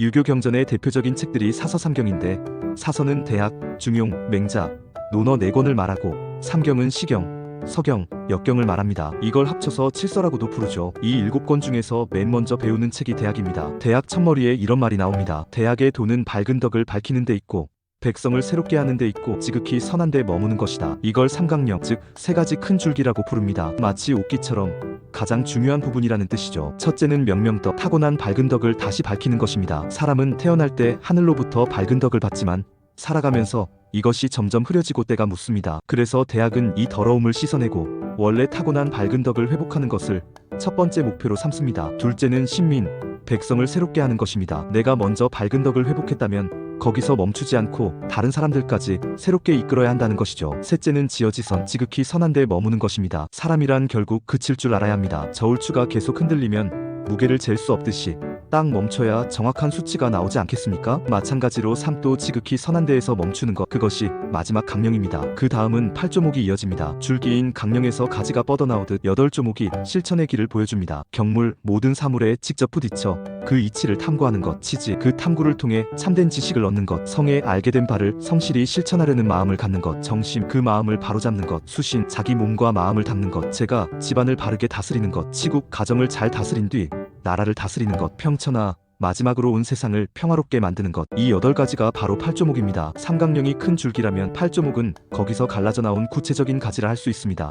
유교 경전의 대표적인 책들이 사서삼경인데 사서는 대학, 중용, 맹자, 논어 네 권을 말하고 삼경은 시경, 서경, 역경을 말합니다. 이걸 합쳐서 칠서라고도 부르죠. 이 일곱 권 중에서 맨 먼저 배우는 책이 대학입니다. 대학 첫머리에 이런 말이 나옵니다. 대학의 돈은 밝은 덕을 밝히는 데 있고 백성을 새롭게 하는 데 있고 지극히 선한 데 머무는 것이다. 이걸 삼강령 즉 세 가지 큰 줄기라고 부릅니다. 마치 옷깃처럼 가장 중요한 부분이라는 뜻이죠. 첫째는 명명덕, 타고난 밝은 덕을 다시 밝히는 것입니다. 사람은 태어날 때 하늘로부터 밝은 덕을 받지만 살아가면서 이것이 점점 흐려지고 때가 묻습니다. 그래서 대학은 이 더러움을 씻어내고 원래 타고난 밝은 덕을 회복하는 것을 첫 번째 목표로 삼습니다. 둘째는 신민, 백성을 새롭게 하는 것입니다. 내가 먼저 밝은 덕을 회복했다면 거기서 멈추지 않고 다른 사람들까지 새롭게 이끌어야 한다는 것이죠. 셋째는 지어지선, 지극히 선한 데 머무는 것입니다. 사람이란 결국 그칠 줄 알아야 합니다. 저울추가 계속 흔들리면 무게를 잴 수 없듯이 딱 멈춰야 정확한 수치가 나오지 않겠습니까? 마찬가지로 삶도 지극히 선한 데에서 멈추는 것 그것이 마지막 강령입니다. 그 다음은 팔조목이 이어집니다. 줄기인 강령에서 가지가 뻗어나오듯 여덟 조목이 실천의 길을 보여줍니다. 경물 모든 사물에 직접 부딪혀 그 이치를 탐구하는 것 치지 그 탐구를 통해 참된 지식을 얻는 것 성에 알게 된 바를 성실히 실천하려는 마음을 갖는 것 정심 그 마음을 바로잡는 것 수신 자기 몸과 마음을 닦는 것 제가 집안을 바르게 다스리는 것 시국 가정을 잘 다스린 뒤 나라를 다스리는 것 평천하 마지막으로 온 세상을 평화롭게 만드는 것. 이 여덟 가지가 바로 팔조목입니다. 삼강령이 큰 줄기라면 팔조목은 거기서 갈라져 나온 구체적인 가지라 할 수 있습니다.